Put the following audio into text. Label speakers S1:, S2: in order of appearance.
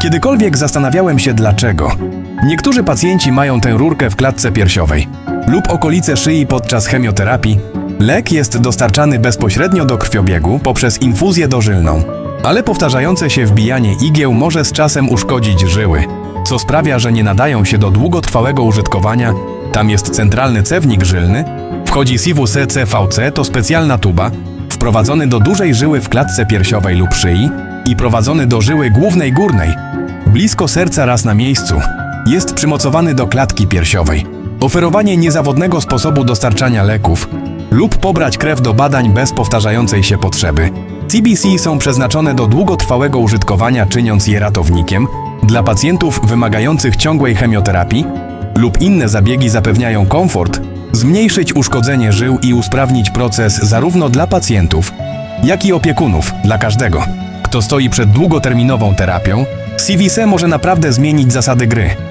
S1: Kiedykolwiek zastanawiałem się dlaczego. Niektórzy pacjenci mają tę rurkę w klatce piersiowej lub okolice szyi podczas chemioterapii. Lek jest dostarczany bezpośrednio do krwiobiegu poprzez infuzję dożylną, ale powtarzające się wbijanie igieł może z czasem uszkodzić żyły, co sprawia, że nie nadają się do długotrwałego użytkowania. Tam jest centralny cewnik żylny, wchodzi Sivus CVC, to specjalna tuba, wprowadzony do dużej żyły w klatce piersiowej lub szyi i prowadzony do żyły głównej górnej, blisko serca raz na miejscu. Jest przymocowany do klatki piersiowej. Oferowanie niezawodnego sposobu dostarczania leków lub pobrać krew do badań bez powtarzającej się potrzeby. CBC są przeznaczone do długotrwałego użytkowania, czyniąc je ratownikiem dla pacjentów wymagających ciągłej chemioterapii lub inne zabiegi zapewniają komfort, zmniejszyć uszkodzenie żył i usprawnić proces zarówno dla pacjentów, jak i opiekunów, dla każdego. Kto stoi przed długoterminową terapią, CVC może naprawdę zmienić zasady gry.